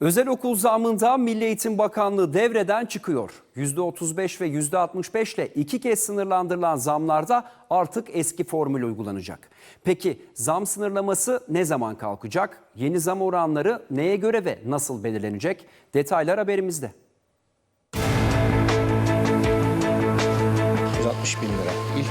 Özel okul zamında Milli Eğitim Bakanlığı devreden çıkıyor. %35 ve %65 ile iki kez sınırlandırılan zamlarda artık eski formül uygulanacak. Peki zam sınırlaması ne zaman kalkacak? Yeni zam oranları neye göre ve nasıl belirlenecek? Detaylar haberimizde.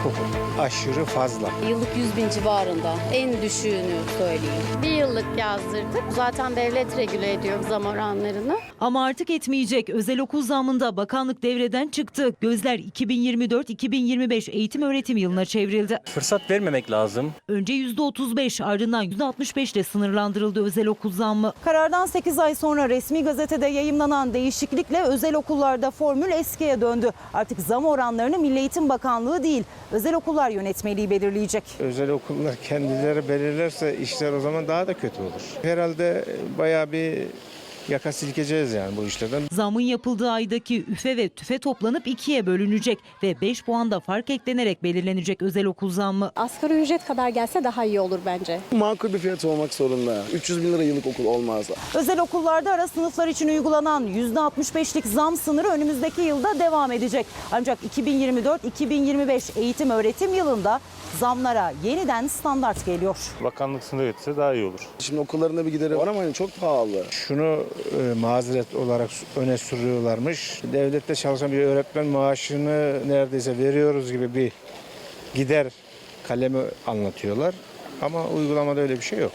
İlkokul. Aşırı fazla. Yıllık 100 bin civarında. En düşüğünü söyleyeyim. Bir yıllık yazdırdık. Zaten devlet regüle ediyor zam oranlarını. Ama artık etmeyecek. Özel okul zamında bakanlık devreden çıktı. Gözler 2024-2025 eğitim öğretim yılına çevrildi. Fırsat vermemek lazım. Önce %35 ardından %65 ile sınırlandırıldı özel okul zammı. Karardan 8 ay sonra resmi gazetede yayımlanan değişiklikle özel okullarda formül eskiye döndü. Artık zam oranlarını Milli Eğitim Bakanlığı değil, özel okullar yönetmeliği belirleyecek. Özel okullar kendileri belirlerse işler o zaman daha da kötü olur. Herhalde bayağı bir yaka silkeceğiz yani bu işlerden. Zamın yapıldığı aydaki üfe ve tüfe toplanıp ikiye bölünecek ve 5 puanda fark eklenerek belirlenecek özel okul zammı. Asgari ücret kadar gelse daha iyi olur bence. Makul bir fiyat olmak zorunda. 300 bin lira yıllık okul olmaz. Özel okullarda ara sınıflar için uygulanan %65'lik zam sınırı önümüzdeki yılda devam edecek. Ancak 2024-2025 eğitim öğretim yılında zamlara yeniden standart geliyor. Bakanlık sınır etse daha iyi olur. Şimdi okullarında bir gideri var ama hani çok pahalı. Şunu e, mazeret olarak öne sürüyorlarmış. Devlette çalışan bir öğretmen maaşını neredeyse veriyoruz gibi bir gider kalemi anlatıyorlar. Ama uygulamada öyle bir şey yok.